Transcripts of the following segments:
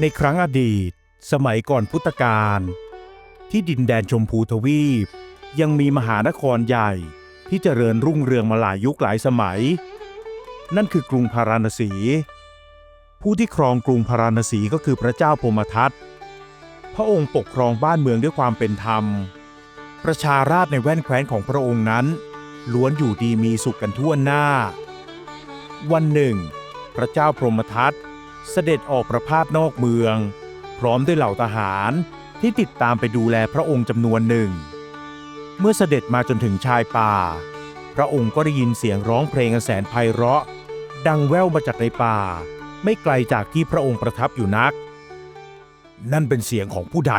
ในครั้งอดีต สมัยก่อนพุทธกาลที่ดินแดนชมพูทวีป ยังมีมหานครใหญ่ที่เจริญรุ่งเรืองมาหลายยุคหลายสมัย นั่นคือกรุงพาราณสี ผู้ที่ครองกรุงพาราณสีก็คือพระเจ้าพมทัตพระองค์ปกครองบ้านเมืองด้วยความเป็นธรรม ประชาราษฎในแว่นแคว้นของพระองค์นั้น ล้วนอยู่ดีมีสุขกันทั่วหน้า วันหนึ่ง พระเจ้าพรหมทัต เสด็จออกประพาสนอกเมือง พร้อมด้วยเหล่าทหารที่ติดตามไปดูแลพระองค์จำนวนหนึ่ง เมื่อเสด็จมาจนถึงชายป่า พระองค์ก็ได้ยินเสียงร้องเพลงอันแสนไพเราะ ดังแว่วมาจากในป่า ไม่ไกลจากที่พระองค์ประทับอยู่นัก นั่นเป็นเสียงของผู้ใด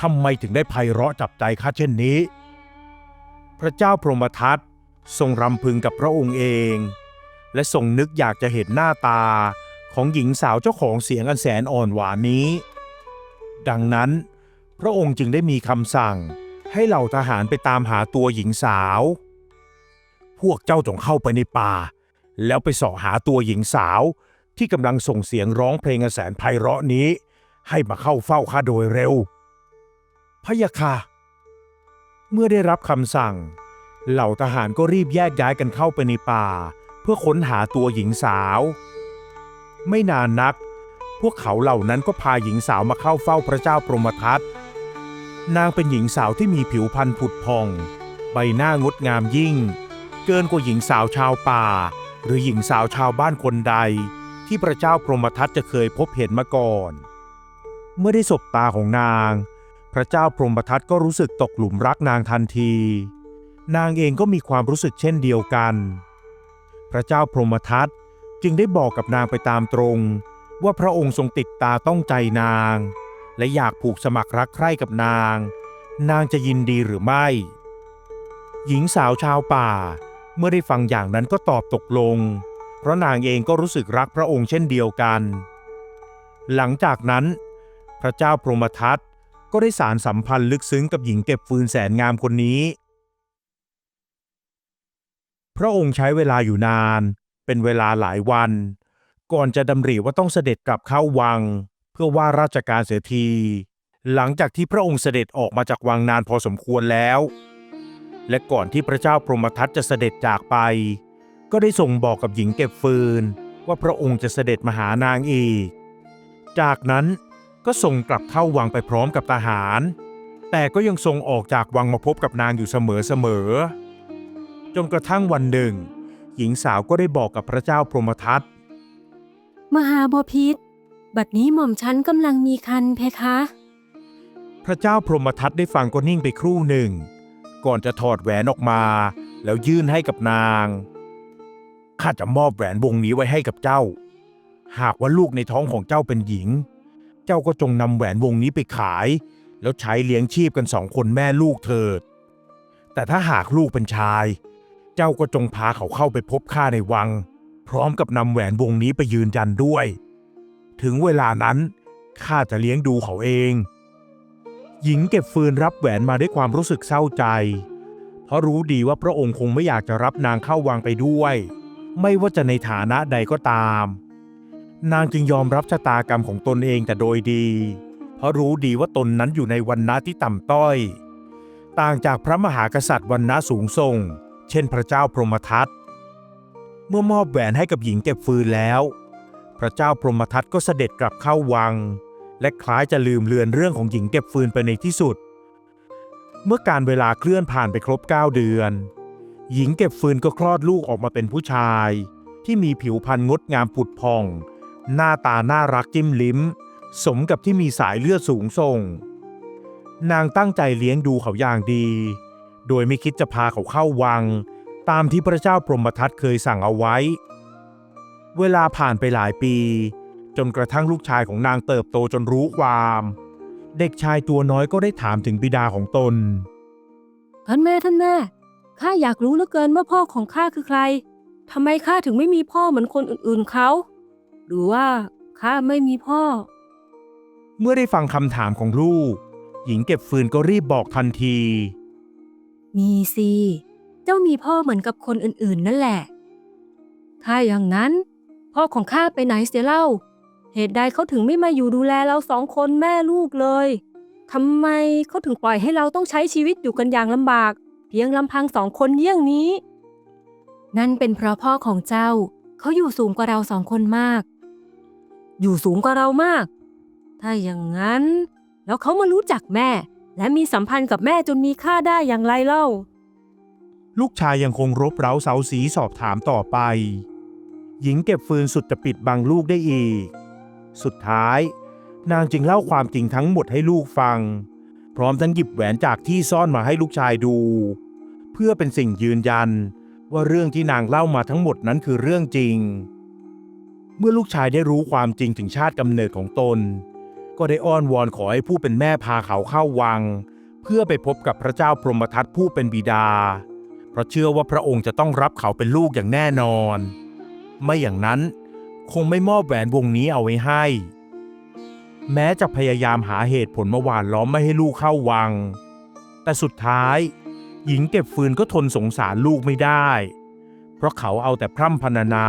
ทำไมถึงได้ไพเราะจับใจข้าเช่นนี้ พระเจ้าพรหมทัตทรงรำพึงกับพระองค์เอง และทรงนึกอยากจะเห็นหน้าตา ของหญิงสาวเจ้าของเสียงอันแสนอ่อนหวานนี้ ดังนั้น พระองค์จึงได้มีคำสั่งให้เหล่าทหารไปตามหาตัวหญิงสาว พวกเจ้าจงเข้าไปในป่า แล้วไปสาะหาตัวหญิงสาวที่กำลังส่งเสียงร้องเพลงอันแสนไพเราะนี้ ให้มาเข้าเฝ้าข้าโดยเร็ว พะยะค่ะ เมื่อได้รับคำสั่ง เหล่าทหารก็รีบแยกย้ายกันเข้าไปในป่า เพื่อค้นหาตัวหญิงสาว ไม่นานนัก พวกเขาเหล่านั้นก็พาหญิงสาวมาเข้าเฝ้าพระเจ้าพรหมทัตนางเป็นหญิงสาวที่มีผิวพรรณผุดพอง ใบหน้างดงามยิ่ง เกินกว่าหญิงสาวชาวป่า หรือหญิงสาวชาวบ้านคนใด ที่พระเจ้าพรหมทัตจะเคยพบเห็นมาก่อน เมื่อได้สบตาของนาง พระเจ้าพรหมทัตก็รู้สึกตกหลุมรักนางทันที นางเองก็มีความรู้สึกเช่นเดียวกัน พระเจ้าพรหมทัต จึงได้บอกกับนางไปตามตรง ว่าพระองค์ทรงติดตาต้องใจนาง และอยากผูกสมัครรักใคร่กับนาง นางจะยินดีหรือไม่ หญิงสาวชาวป่า เมื่อได้ฟังอย่างนั้นก็ตอบตกลง เพราะนางเองก็รู้สึกรักพระองค์เช่นเดียวกัน หลังจากนั้น พระเจ้าพรหมทัตก็ได้สารสัมพันธ์ลึกซึ้งกับหญิงเก็บฟืนแสนงามคนนี้ พระองค์ใช้เวลาอยู่นาน เป็นเวลาหลายวัน ก่อนจะดำริว่าต้องเสด็จกลับเข้าวัง เพื่อว่าราชการเสียที หลังจากที่พระองค์เสด็จออกมาจากวังนานพอสมควรแล้ว และก่อนที่พระเจ้าพรหมทัตจะเสด็จจากไป ก็ได้ส่งบอกกับหญิงเก็บฟืน ว่าพระองค์จะเสด็จมาหานางอีก จากนั้นก็ส่งกลับเข้าวังไปพร้อมกับทหาร แต่ก็ยังทรงออกจากวังมาพบกับนางอยู่เสมอๆจนกระทั่งวันหนึ่ง หญิงสาวก็ได้บอกกับพระเจ้าพรหมทัตมหาบพิษบัดนี้หม่อมฉันกำลังมีคันเพคะ พระเจ้าพรหมทัตได้ฟังก็นิ่งไปครู่หนึ่ง ก่อนจะถอดแหวนออกมา แล้วยื่นให้กับนาง ข้าจะมอบแหวนวงนี้ไว้ให้กับเจ้า หากว่าลูกในท้องของเจ้าเป็นหญิง เจ้าก็จงนำแหวนวงนี้ไปขาย แล้วใช้เลี้ยงชีพกันสองคนแม่ลูกเถิด แต่ถ้าหากลูกเป็นชาย เจ้าก็จงพาเขาเข้าไปพบข้าในวัง พร้อมกับนำแหวนวงนี้ไปยืนยันด้วย ถึงเวลานั้นข้าจะเลี้ยงดูเขาเอง หญิงเก็บฟืนรับแหวนมาด้วยความรู้สึกเศร้าใจ เพราะรู้ดีว่าพระองค์คงไม่อยากจะรับนางเข้าวังไปด้วย ไม่ว่าจะในฐานะใดก็ตาม นางจึงยอมรับชะตากรรมของตนเองแต่โดยดี เพราะรู้ดีว่าตนนั้นอยู่ในวันณะที่ต่ำต้อย ต่างจากพระมหากษัตริย์วันณะสูงส่ง เช่นพระเจ้าพรหมทัตเมื่อมอบแหวนให้กับหญิงเก็บฟืนแล้ว พระเจ้าพรหมทัตก็เสด็จกลับเข้าวัง และคล้ายจะลืมเลือนเรื่องของหญิงเก็บฟืนไปในที่สุด เมื่อการเวลาเคลื่อนผ่านไปครบ 9 เดือน หญิงเก็บฟืนก็คลอดลูกออกมาเป็นผู้ชาย ที่มีผิวพรรณงดงามผุดพอง หน้าตาน่ารักจิ้มลิ้ม สมกับที่มีสายเลือดสูงส่ง นางตั้งใจเลี้ยงดูเขาอย่างดี โดยไม่คิดจะพาเขาเข้าวัง ตามที่พระเจ้าพรหมทัตเคยสั่งเอาไว้ เวลาผ่านไปหลายปี จนกระทั่งลูกชายของนางเติบโตจนรู้ความ เด็กชายตัวน้อยก็ได้ถามถึงบิดาของตน ท่านแม่ท่านแม่ข้าอยากรู้เหลือเกินว่าพ่อของข้าคือใครทำไมข้าถึงไม่มีพ่อเหมือนคนอื่นๆเขา หรือว่าข้าไม่มีพ่อ เมื่อได้ฟังคำถามของลูก หญิงเก็บฟืนก็รีบบอกทันที มีสิ เจ้ามีพ่อเหมือนกับคนอื่นๆ นั่นแหละ ถ้าอย่างนั้น พ่อของข้าไปไหนเสียเล่า เหตุใดเขาถึงไม่มาอยู่ดูแลเราสองคนแม่ลูกเลยทำไมเขาถึงปล่อยให้เราต้องใช้ชีวิตอยู่กันอย่างลำบาก เพียงลำพังสองคนเยี่ยงนี้ นั่นเป็นเพราะพ่อของเจ้า เขาอยู่สูงกว่าเราสองคนมาก อยู่สูงกว่าเรามาก ถ้าอย่างนั้น แล้วเขามารู้จักแม่ และมีสัมพันธ์กับแม่จนมีค่าได้อย่างไรเล่า ลูกชายยังคงรบเร้าเสาสีสอบถามต่อไป หญิงเก็บฟืนสุดจะปิดบังลูกได้อีก สุดท้าย นางจึงเล่าความจริงทั้งหมดให้ลูกฟัง พร้อมทั้งหยิบแหวนจากที่ซ่อนมาให้ลูกชายดู เพื่อเป็นสิ่งยืนยัน ว่าเรื่องที่นางเล่ามาทั้งหมดนั้นคือเรื่องจริง เมื่อลูกชายได้รู้ความจริงถึงชาติกำเนิดของตน ก็ได้อ้อนวอนขอให้ผู้เป็นแม่พาเขาเข้าวัง เพื่อไปพบกับพระเจ้าพรหมทัตผู้เป็นบิดา เพราะเชื่อว่าพระองค์จะต้องรับเขาเป็นลูกอย่างแน่นอน ไม่อย่างนั้นคงไม่มอบแหวนวงนี้เอาไว้ให้ แม้จะพยายามหาเหตุผลมาหวานล้อมไม่ให้ลูกเข้าวัง แต่สุดท้าย หญิงเก็บฟืนก็ทนสงสารลูกไม่ได้ เพราะเขาเอาแต่พร่ำพรรณนา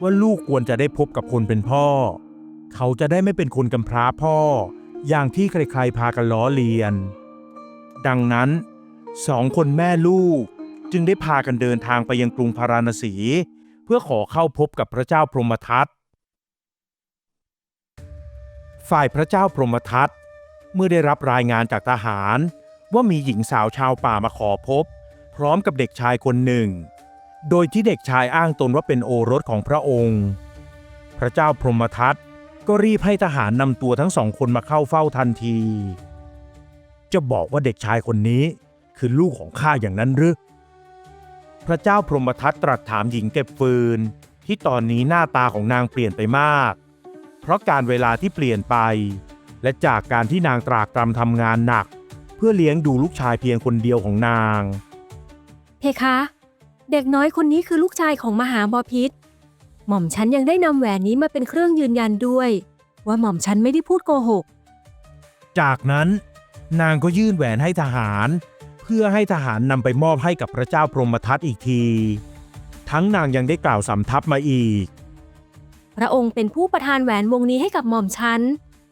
ว่าลูกควรจะได้พบกับคนเป็นพ่อ เขาจะได้ไม่เป็นคนกำพร้าพ่อ อย่างที่ใครๆพากันล้อเลียน ดังนั้นสองคนแม่ลูกจึงได้พากันเดินทางไปยังกรุงพาราณสี เพื่อขอเข้าพบกับพระเจ้าพรหมทัตฝ่ายพระเจ้าพรหมทัตเมื่อได้รับรายงานจากทหาร ว่ามีหญิงสาวชาวป่ามาขอพบ พร้อมกับเด็กชายคนหนึ่ง โดยที่เด็กชายอ้างตนว่าเป็นโอรสของพระองค์ พระเจ้าพรหมทัต ก็รีบให้ทหารนำตัวทั้งสองคนมาเข้าเฝ้าทันที จะบอกว่าเด็กชายคนนี้คือลูกของข้าอย่างนั้นหรือ พระเจ้าพรหมทัตตรัสถามหญิงเก็บฟืน ที่ตอนนี้หน้าตาของนางเปลี่ยนไปมาก เพราะการเวลาที่เปลี่ยนไป และจากการที่นางตรากตรำทำงานหนัก เพื่อเลี้ยงดูลูกชายเพียงคนเดียวของนาง เพคะ เด็กน้อยคนนี้คือลูกชายของมหาบอพิษ หม่อมฉันยังได้นำแหวนนี้มาเป็นเครื่องยืนยันด้วย ว่าหม่อมฉันไม่ได้พูดโกหก จากนั้นนางก็ยื่นแหวนให้ทหาร เพื่อให้ทหารนำไปมอบให้กับพระเจ้าพรหมทัตอีกที ทั้งนางยังได้กล่าวสำทับมาอีก พระองค์เป็นผู้ประทานแหวนวงนี้ให้กับหม่อมฉัน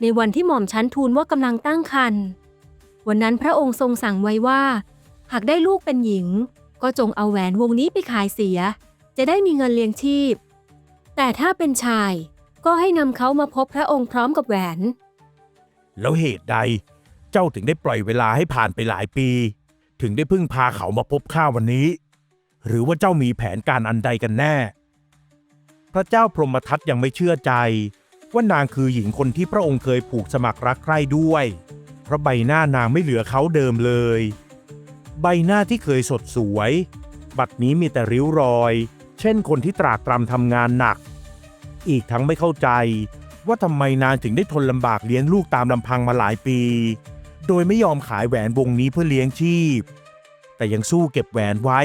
ในวันที่หม่อมฉันทูลว่ากำลังตั้งครรภ์วันนั้นพระองค์ทรงสั่งไว้ว่า หากได้ลูกเป็นหญิง ก็จงเอาแหวนวงนี้ไปขายเสีย จะได้มีเงินเลี้ยงชีพ แต่ถ้าเป็นชาย ก็ให้นำเขามาพบพระองค์พร้อมกับแหวน แล้วเหตุใด เจ้าถึงได้ปล่อยเวลาให้ผ่านไปหลายปี ถึงได้พึ่งพาเขามาพบข้าวันนี้ หรือว่าเจ้ามีแผนการอันใดกันแน่ พระเจ้าพรหมทัตยังไม่เชื่อใจ ว่านางคือหญิงคนที่พระองค์เคยผูกสมัครรักใคร่ด้วย เพราะใบหน้านางไม่เหลือเขาเดิมเลย ใบหน้าที่เคยสดสวย บัดนี้มีแต่ริ้วรอย เช่นคนที่ตรากตรำทำงานหนัก อีกทั้งไม่เข้าใจ ว่าทำไมนางถึงได้ทนลำบากเลี้ยงลูกตามลำพังมาหลายปี โดยไม่ยอมขายแหวนวงนี้เพื่อเลี้ยงชีพ แต่ยังสู้เก็บแหวนไว้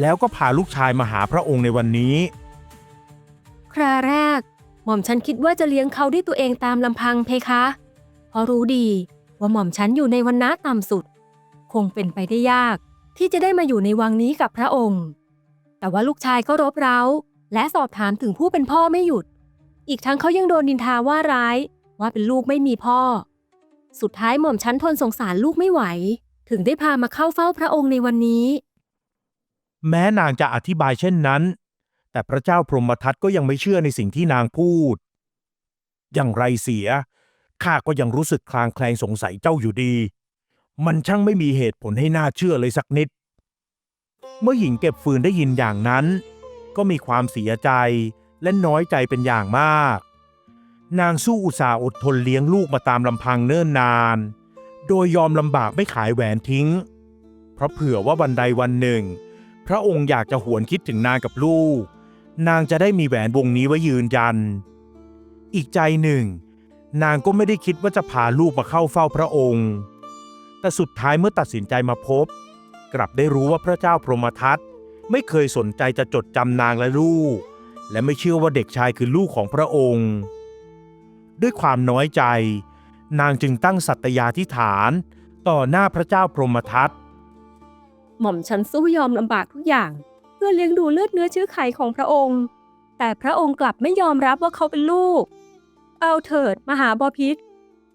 แล้วก็พาลูกชายมาหาพระองค์ในวันนี้ คราแรก หม่อมฉันคิดว่าจะเลี้ยงเขาด้วยตัวเองตามลำพังเพคะเพราะรู้ดีว่าหม่อมฉันอยู่ในวันน้าต่ำสุด คงเป็นไปได้ยากที่จะได้มาอยู่ในวังนี้กับพระองค์ แต่ว่าลูกชายก็รบเร้า และสอบถามถึงผู้เป็นพ่อไม่หยุด อีกทั้งเขายังโดนนินทาว่าร้าย ว่าเป็นลูกไม่มีพ่อ สุดท้ายหม่อมฉันทนสงสารลูกไม่ไหว ถึงได้พามาเข้าเฝ้าพระองค์ในวันนี้ แม้นางจะอธิบายเช่นนั้น แต่พระเจ้าพรหมทัตก็ยังไม่เชื่อในสิ่งที่นางพูด อย่างไรเสีย ข้าก็ยังรู้สึกคลางแคลงสงสัยเจ้าอยู่ดี มันช่างไม่มีเหตุผลให้น่าเชื่อเลยสักนิด เมื่อหญิงเก็บฟืนได้ยินอย่างนั้น ก็มีความเสียใจและน้อยใจเป็นอย่างมาก นางสู้อุตสาห์อดทนเลี้ยงลูกมาตามลำพังเนิ่นนาน โดยยอมลำบากไม่ขายแหวนทิ้ง เพราะเผื่อว่าวันใดวันหนึ่ง พระองค์อยากจะหวนคิดถึงนางกับลูก นางจะได้มีแหวนวงนี้ไว้ยืนยัน อีกใจหนึ่ง นางก็ไม่ได้คิดว่าจะพาลูกมาเข้าเฝ้าพระองค์ แต่สุดท้ายเมื่อตัดสินใจมาพบ กลับได้รู้ว่าพระเจ้าพรหมทัต ไม่เคยสนใจจะจดจำนางและลูก และไม่เชื่อว่าเด็กชายคือลูกของพระองค์ ด้วยความน้อยใจ นางจึงตั้งสัตยาธิฐานต่อหน้าพระเจ้าพรหมทัตหม่อมฉันสู้ยอมลำบากทุกอย่าง เพื่อเลี้ยงดูเลือดเนื้อเชื้อไขของพระองค์ แต่พระองค์กลับไม่ยอมรับว่าเขาเป็นลูก เอาเถิดมหาบพิษ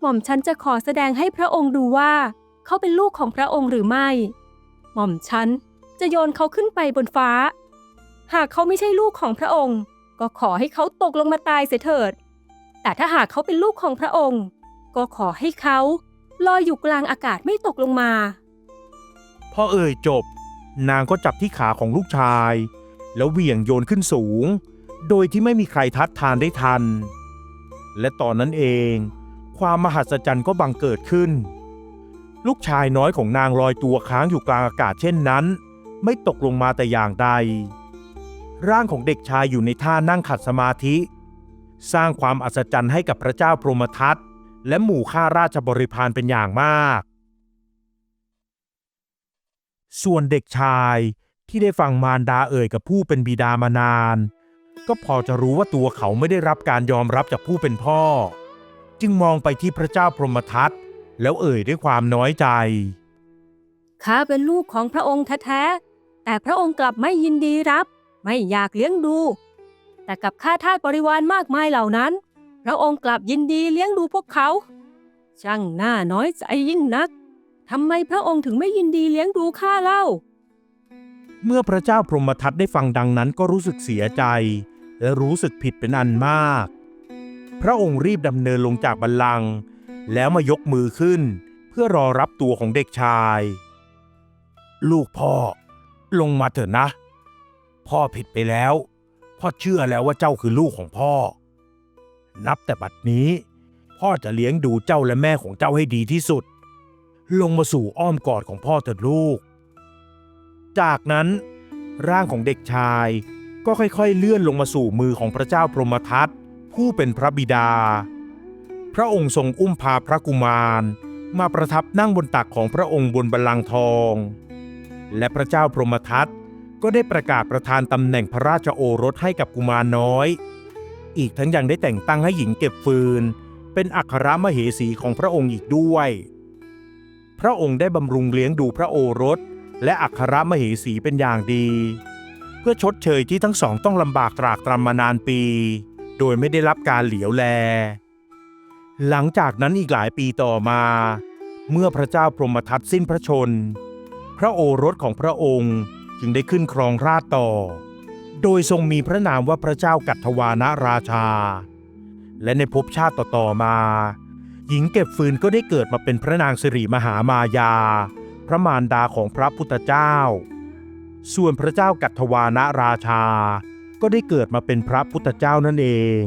หม่อมฉันจะขอแสดงให้พระองค์ดูว่า เขาเป็นลูกของพระองค์หรือไม่ หม่อมฉัน จะโยนเขาขึ้นไปบนฟ้า หากเขาไม่ใช่ลูกของพระองค์ ก็ขอให้เขาตกลงมาตายเสียเถิด แต่ถ้าหากเขาเป็นลูกของพระองค์ ก็ขอให้เขาลอยอยู่กลางอากาศไม่ตกลงมา พอเอ่ยจบ นางก็จับที่ขาของลูกชาย แล้วเหวี่ยงโยนขึ้นสูง โดยที่ไม่มีใครทัดทานได้ทัน และตอนนั้นเอง ความมหัศจรรย์ก็บังเกิดขึ้น ลูกชายน้อยของนางลอยตัวค้างอยู่กลางอากาศเช่นนั้น ไม่ตกลงมาแต่อย่างใด ร่างของเด็กชายอยู่ในท่านั่งขัดสมาธิ สร้างความอัศจรรย์ให้กับพระเจ้าพรหมทัตและหมู่ข้าราชบริพารเป็นอย่างมาก ส่วนเด็กชายที่ได้ฟังมารดาเอ่ยกับผู้เป็นบิดามานาน ก็พอจะรู้ว่าตัวเขาไม่ได้รับการยอมรับจากผู้เป็นพ่อ จึงมองไปที่พระเจ้าพรหมทัตแล้วเอ่ยด้วยความน้อยใจข้าเป็นลูกของพระองค์แท้ๆ แต่พระองค์กลับไม่ยินดีรับ ไม่อยากเลี้ยงดู แต่กับข้าทาสบริวารมากมายเหล่านั้น พระองค์กลับยินดีเลี้ยงดูพวกเขา ช่างน่าน้อยใจยิ่งนักทำไมพระองค์ถึงไม่ยินดีเลี้ยงดูข้าเล่า เมื่อพระเจ้าพรหมทัตได้ฟังดังนั้นก็รู้สึกเสียใจ และรู้สึกผิดเป็นอันมาก พระองค์รีบดำเนินลงจากบัลลังก์แล้วมายกมือขึ้น เพื่อรอรับตัวของเด็กชาย ลูกพ่อ ลงมาเถอะนะ พ่อผิดไปแล้ว พ่อเชื่อแล้วว่าเจ้าคือลูกของพ่อ นับแต่บัดนี้ พ่อจะเลี้ยงดูเจ้าและแม่ของเจ้าให้ดีที่สุด ลงมาสู่อ้อมกอดของพ่อเถิดลูก จากนั้น ร่างของเด็กชายก็ค่อยๆ เลื่อนลงมาสู่มือของพระเจ้าพรหมทัตผู้เป็นพระบิดา พระองค์ทรงอุ้มพาพระกุมาร มาประทับนั่งบนตักของพระองค์บนบัลลังก์ทอง และพระเจ้าพรหมทัตก็ได้ประกาศประทานตำแหน่งพระราชโอรสให้กับกุมารน้อย อีกทั้งยังได้แต่งตั้งให้หญิงเก็บฟืน เป็นอัครมเหสีของพระองค์อีกด้วย พระองค์ได้บำรุงเลี้ยงดูพระโอรส และอัครมเหสีเป็นอย่างดี เพื่อชดเชยที่ทั้งสองต้องลำบากตรากตรำมานานปี โดยไม่ได้รับการเหลียวแล หลังจากนั้นอีกหลายปีต่อมา เมื่อพระเจ้าพรหมทัตสิ้นพระชนพ ระโอรสของพระองค์จึงได้ขึ้นครองราชต่อ โดยทรงมีพระนามว่าพระเจ้ากัตถวานะราชา และในภพชาติต่อๆมา หญิงเก็บฟืนก็ได้เกิดมาเป็นพระนางสิริมหามายา พระมารดาของพระพุทธเจ้า ส่วนพระเจ้ากัตถวานะราชา ก็ได้เกิดมาเป็นพระพุทธเจ้านั่นเอง